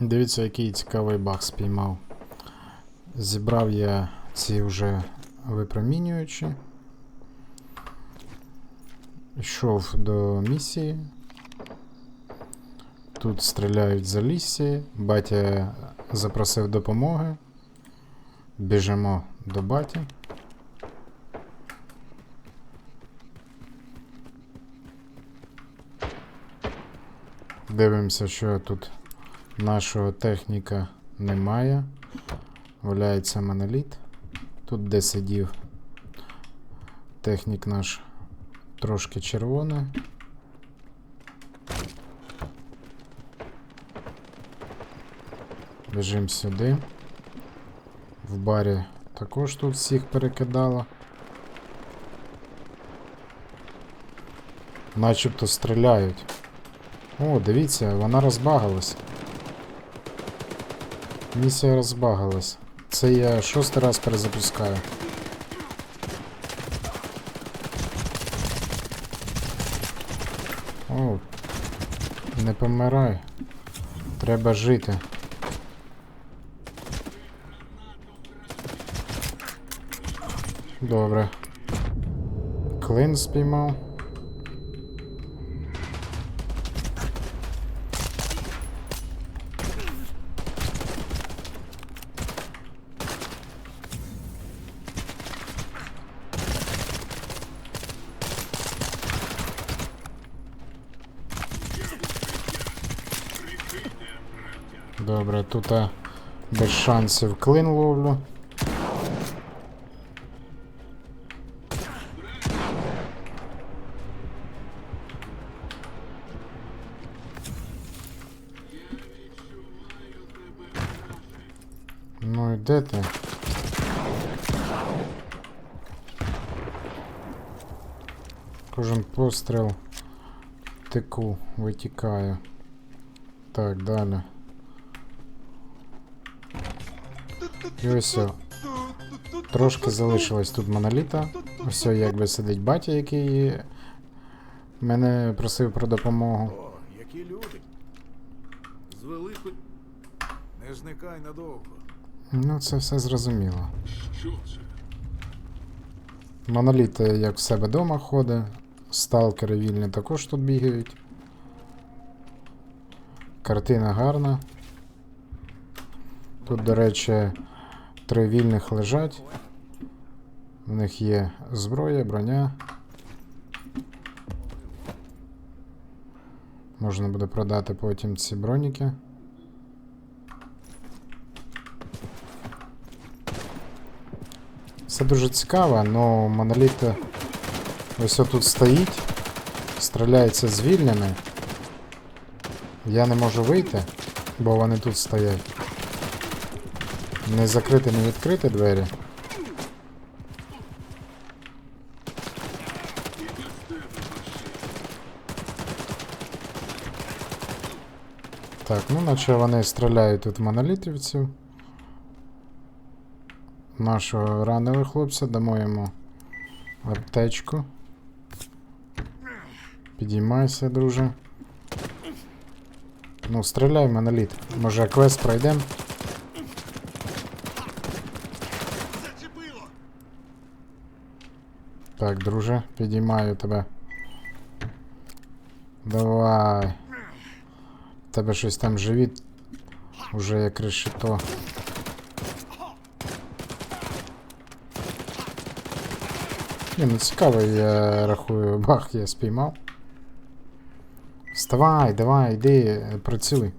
Дивіться, який цікавий баг спіймав. Зібрав я ці вже випромінюючі. Йшов до місії. Тут стріляють за лісі. Батя запросив допомоги. Біжимо до баті. Дивимося, що тут нашого техніка немає. Валяється моноліт. Тут де сидів технік наш трошки червоний. Біжимо сюди. В барі також тут всіх перекидало. Начебто стріляють. О, дивіться, вона розбагалась. Місія розбагалась. Це я шостий раз перезапускаю. О, не помирай. Треба жити. Добре. Клин спіймав. Добре, тут а, без шансів клин ловлю. Ну і де ти? Кожен постріл тику витікає. Так, далі. І ось. о. Трошки залишилось тут моноліта. Ось якби сидить батя, який мене просив про допомогу. О, які люди. З великою. Не зникай надовго. Ну, це все зрозуміло. Що це? Моноліт, е, як в себе вдома ходить. Сталкери вільні також тут бігають. Картина гарна. Тут, до речі, три вільних лежать. В них є зброя, броня. Можна буде продати потім ці броніки. Все дуже цікаво, але моноліт ось отут стоїть, стріляється з вільними. Я не можу вийти, бо вони тут стоять. Не закрити, не відкрити двері. Так, ну наче вони стріляють тут монолітівців. Нашого ранили хлопця, дамо йому аптечку. Підіймайся, друже. Ну, стріляй, моноліт. Може квест пройдемо? Так, друже, підіймаю тебе. Давай. Тебе щось там живіт. Уже як решето. Ні, ну цікаво, я рахую, бах, я спіймав. Вставай, давай, йди, працюй.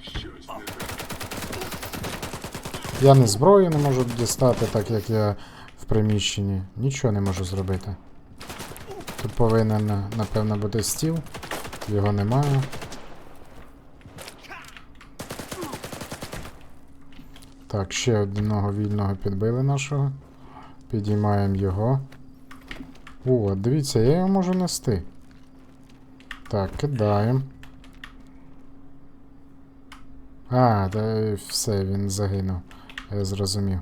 Щось не так. Я не зброю не можу дістати, так як я в приміщенні. Нічого не можу зробити. Тут повинен, напевно, бути стіл. Його немає. Так, ще одного вільного підбили нашого. Підіймаємо його. О, дивіться, я його можу нести. Так, кидаємо. А, та все, він загинув. Я зрозумів.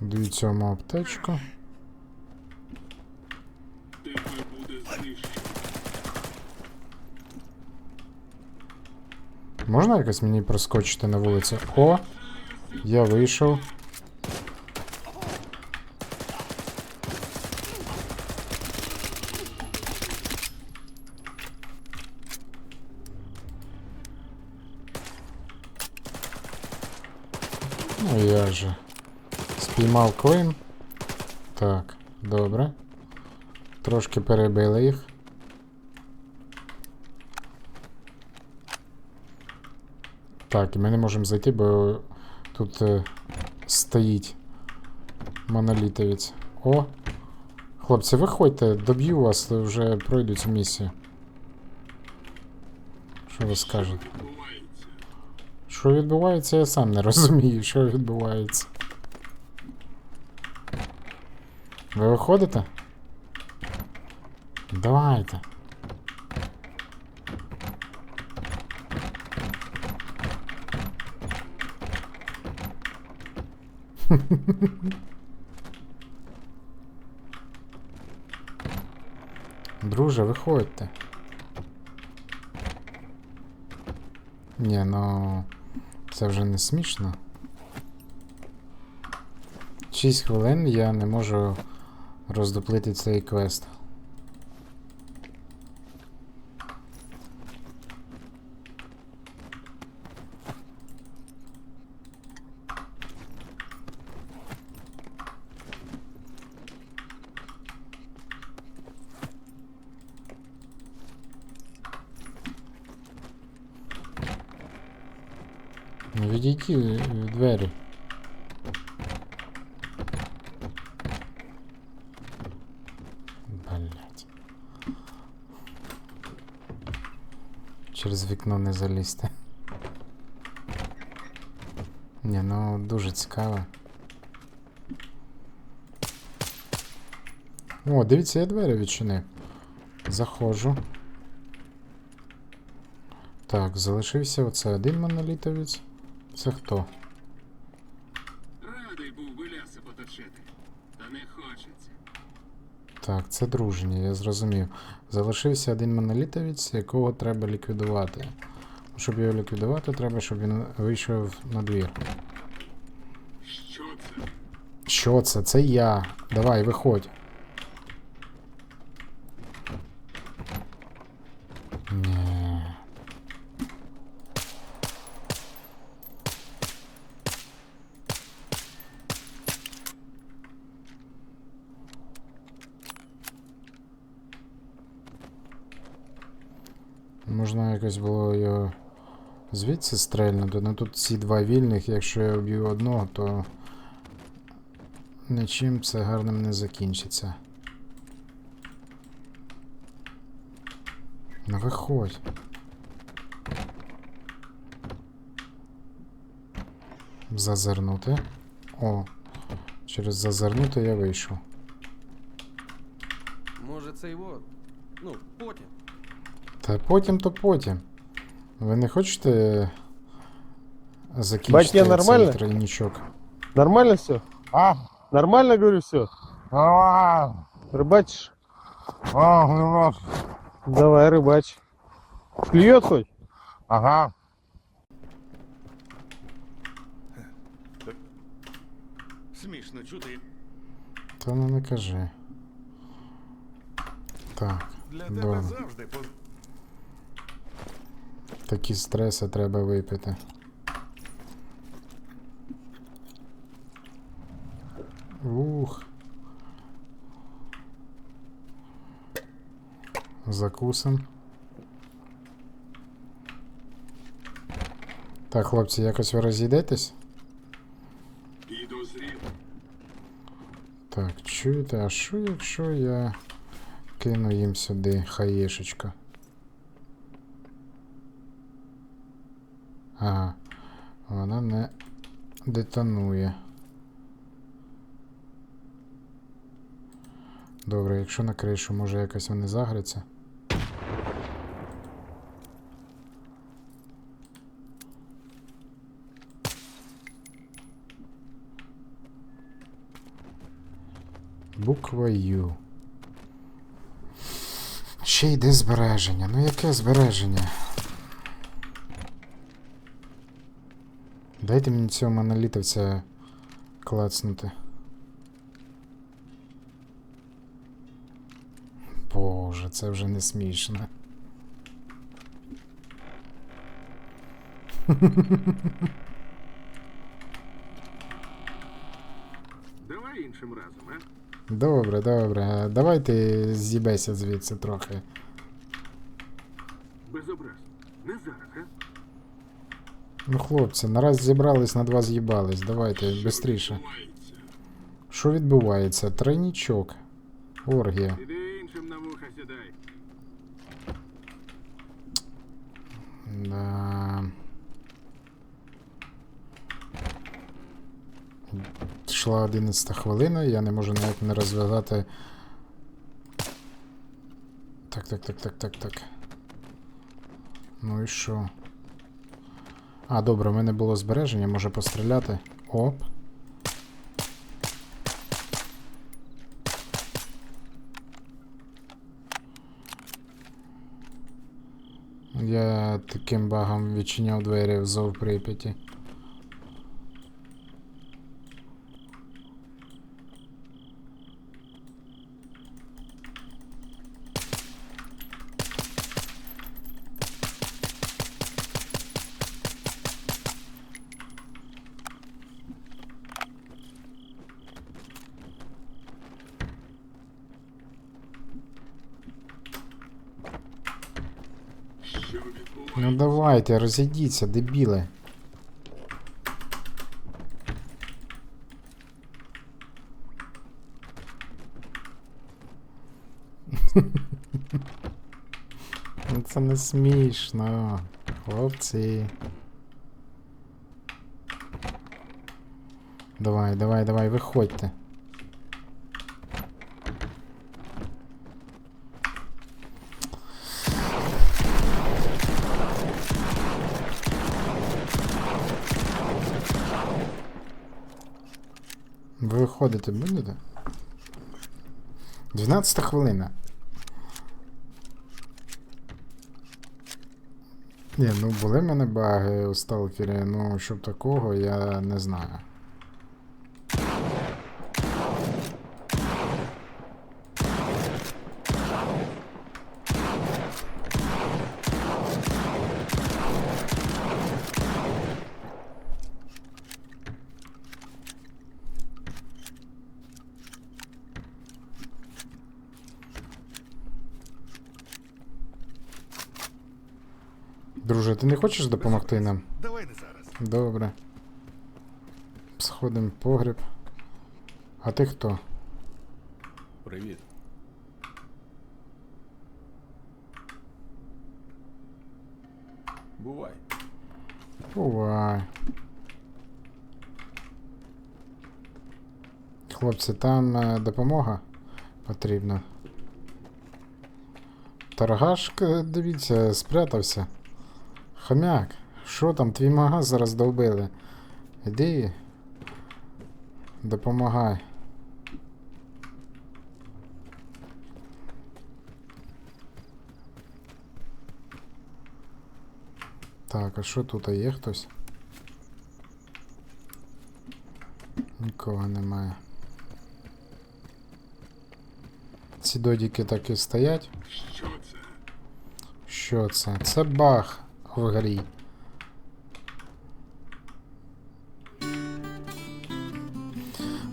Дві цьому аптечку. Можна якось мені проскочити на вулицю? О! Я вийшов. Ну я же. Спіймав клин. Так, добре. Трошки перебили їх. Так, і ми не можемо зайти, бо тут е, стоїть монолітовець. О! Хлопці, виходьте, доб'ю вас, вже пройду цю місію. Що ви скажете? Що відбувається, я сам не розумію, що відбувається. Ви виходите? Давайте. Друже, виходьте. Ні, ну це вже не смішно. 6 хвилин я не можу роздуплити цей квест. Ну відійти е, двері. Блять. Через вікно не залізти. Ні, ну дуже цікаво. О, дивіться, я двері відчинив. Заходжу. Так, залишився оце один монолітовець. Це хто? Радий був би ляси поточити. Та не хочеться. Так, це дружні, я зрозумів. Залишився один монолітовець, якого треба ліквідувати. Щоб його ліквідувати, треба, щоб він вийшов на двір. Що це? Що це? Це я. Давай, виходь. Ні. Можна якось було його звідси стрельнути, ну тут ці два вільних, якщо я вб'ю одного, то нічим це гарним не закінчиться. Ну виходь. Зазирнути. О, через зазирнути я вийшов. Може це його. Ну, потім. Та потім то потім. Ви не хочете Батьки, закінчити нормально? цей тройничок? Нормально все? А? Нормально, говорю, все. Нормально. Рыбачишь? А, немножко. Давай, рыбачь. Клюет хоть? Ага. Смішно чути. Та ну не кажи. Так, Для тебе добре. завжди по... Такі стреси треба випити. Ух. Закусим. Так, хлопці, якось ви розійдетесь? Так, чуєте, а що якщо я кину їм сюди хаєшечка? Ага, вона не детонує. Добре, якщо на кришу, може якось вони загряться. Буква Ю. Ще йде збереження. Ну яке збереження? Дайте мені цього монолітовця клацнути. Боже, це вже не смішно. Давай іншим разом, а? Добре, добре. Давайте з'їбеся звідси трохи. Без образ. Не зараз, а? Ну, хлопці, нараз зібрались, на два з'їбались. Давайте, швидше. Що відбувається? Тройнічок. Оргія. Да. Йшла 11 хвилина, я не можу навіть не розв'язати. Так, так, так, так, так, так. Ну і що? А, добре, у мене було збереження, може постріляти. Оп. Я таким багом відчиняв двері в зов Прип'яті. Ну давайте, розійдіться, дебіли. Ну це не смішно, хлопці. Давай, давай, давай, виходьте. Виходити будете? 12 хвилина. Ні, ну були в мене баги у сталкері, ну щоб такого я не знаю. Друже, ти не хочеш допомогти нам? Давай не зараз. Добре. Сходимо в погріб. А ти хто? Привіт. Бувай. Бувай. Хлопці, там е, допомога потрібна. Торгаш, к- дивіться, спрятався. Хомяк, що там, твій магаз зараз довбили? Іди. Допомагай. Так, а що тут? А є хтось? Нікого немає. Ці додіки так і стоять. Що це? Що це? Це баг в грі.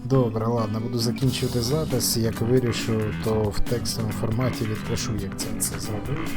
Добре, ладно, буду закінчувати запис. Як вирішу, то в текстовому форматі відпишу, як це, це зробив.